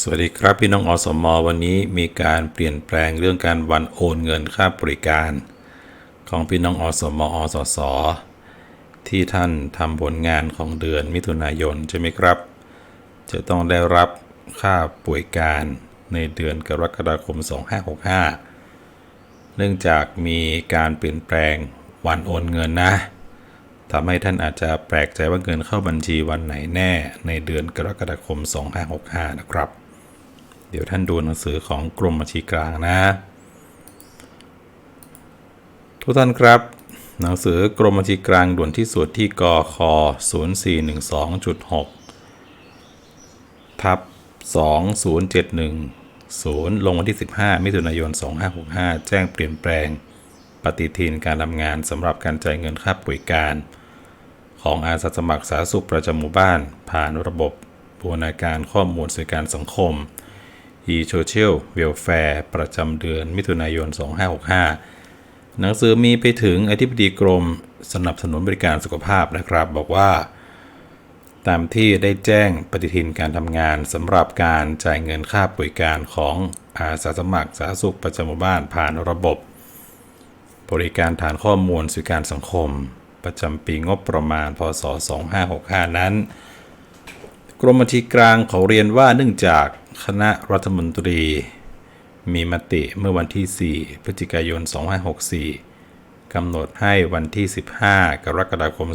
สวัสดีครับพี่น้องอสมวันนี้มีการเปลี่ยนแปลงเรื่องการวันโอนเงินค่าบริการ ของพี่น้องอสมอสสที่ท่านทำผลงานของเดือนมิถุนายนใช่ไหมครับ จะต้องได้รับค่าป่วยการในเดือนกรกฎาคม 2565 เนื่องจากมีการเปลี่ยนแปลงวันโอนเงินนะทำให้ท่านอาจจะแปลกใจว่าเงินเข้าบัญชีวันไหนแน่ในเดือนกรกฎาคม 2565 นะครับ เดี๋ยวท่านดูหนังสือของกรมบัญชีกลางนะ ทุกท่านครับ หนังสือกรมบัญชีกลางด่วนที่สุดที่กค0412.6ทับ20710 ลงวันที่ 15 มิถุนายน 2565 แจ้งเปลี่ยนแปลงปฏิทินการทำงานสำหรับการจ่ายเงินค่าป่วยการ ของอาสาสมัครสาธารณสุขประจำหมู่บ้าน ผ่านระบบบูรณาการข้อมูลสื่อการสังคม e-social welfare ประจำเดือนมิถุนายน 2565 หนังสือมีไปถึงอธิบดีกรมสนับสนุนบริการสุขภาพนะครับ บอกว่า ตามที่ได้แจ้งปฏิทินการทำงานสำหรับการจ่ายเงินค่าป่วยการของอาสาสมัครสาธารณสุขประจำหมู่บ้านผ่านระบบบริการฐานข้อมูลสื่อการสังคม ประจำปีงบประมาณ พศ 2565 นั้น กรมบัญชีกลางเขาเรียนว่าเนื่องจาก คณะรัฐมนตรี มีมติเมื่อวันที่ 4 พฤศจิกายน 2564 กำหนดให้วันที่ 15 กรกฎาคม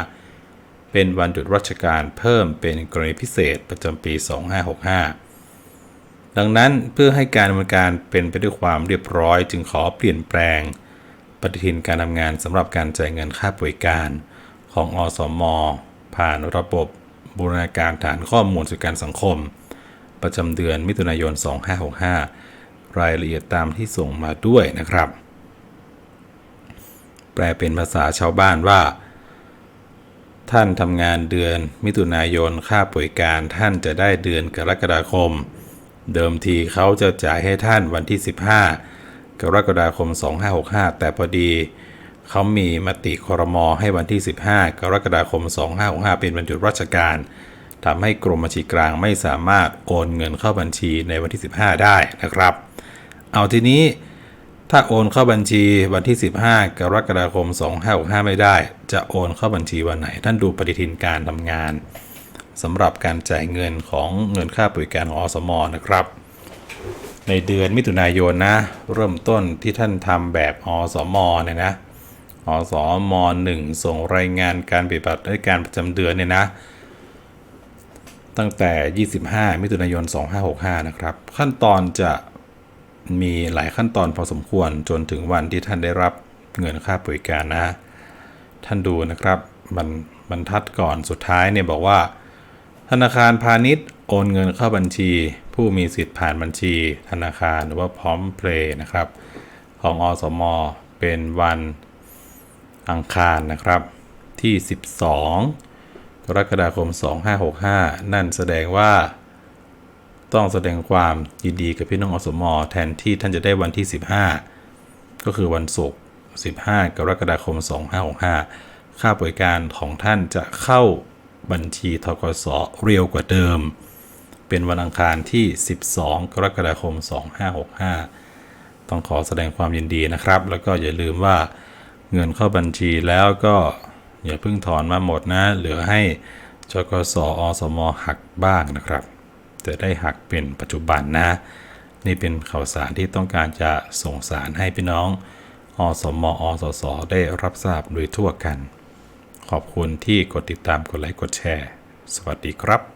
2565 เป็นวันหยุดราชการเพิ่มเป็นกรณีพิเศษประจำปี 2565 ดังนั้นเพื่อให้การดำเนินการเป็นไปด้วยความเรียบร้อย จึงขอเปลี่ยนแปลง ปฏิทินการทำงานสำหรับการจ่ายเงินค่าป่วยการของอสม ผ่านระบบบูรณาการฐานข้อมูลสื่อการสังคม ประจำเดือนมิถุนายน 2565 รายละเอียดตามที่ส่งมาด้วยนะครับ แปลเป็นภาษาชาวบ้านว่า ท่านทำงานเดือนมิถุนายนค่าป่วยการท่านจะได้เดือนกรกฎาคม เดิมทีเขาจะจ่ายให้ท่านวันที่ 15 กรกฎาคม 2565 แต่พอดีเขามีมติครมให้วันที่ 15 กรกฎาคม 2565 เป็นวันหยุดราชการ ทำให้กรมบัญชีกลางไม่สามารถโอนเงินเข้าบัญชีในวันที่ 15 ได้นะครับ เอาทีนี้ถ้าโอนเข้าบัญชีวันที่ 15 กรกฎาคม 2565 ไม่ได้ จะโอนเข้าบัญชีวันไหน ท่านดูปฏิทินการทำงานสำหรับการจ่ายเงินของเงินค่าบริการของอสมนะครับ ในเดือนมิถุนายนนะ เริ่มต้นที่ท่านทำแบบอสมเนี่ยนะอสมหนึ่งส่งรายงานการปฏิบัติราชการประจำเดือนเนี่ยนะ ตั้งแต่ 25 มิถุนายน 2565 นะครับ ขั้นตอนจะมีหลายขั้นตอนพอสมควรจนถึงวันที่ท่านได้รับเงินค่าบริการนะ ท่านดูนะครับบรรบรรทัดก่อนสุดท้ายเนี่ยบอกว่า ธนาคารพาณิชย์โอนเงินเข้าบัญชี ผู้มีสิทธิ์ผ่านบัญชี ธนาคารหรือว่าพร้อมเพลย์นะครับ ของอสม เป็นวันอังคารนะครับที่ 12 กรกฎาคม 2565 นั่นแสดงว่า ต้องแสดงความยินดีกับพี่น้องอสมอแทนที่ท่านจะได้วันที่ 15 ก็คือวันศุกร์ 15 กรกฎาคม 2565 ค่าบริการของท่านจะเข้าบัญชีทกสเร็วกว่าเดิม เป็นวันอังคารที่ 12 กรกฎาคม 2565 ต้องขอแสดงความยินดีนะครับ แล้วก็อย่าลืมว่าเงินเข้าบัญชีแล้วก็ อย่าเพิ่งถอนมาหมดนะ เหลือให้จกสออสมหักบ้างนะครับจะได้หักเป็นปัจจุบันนะ นี่เป็นข่าวสารที่ต้องการจะส่งสารให้พี่น้องอสมอสสได้รับทราบโดยทั่วกัน ขอบคุณที่กดติดตามกดไลค์กดแชร์ สวัสดีครับ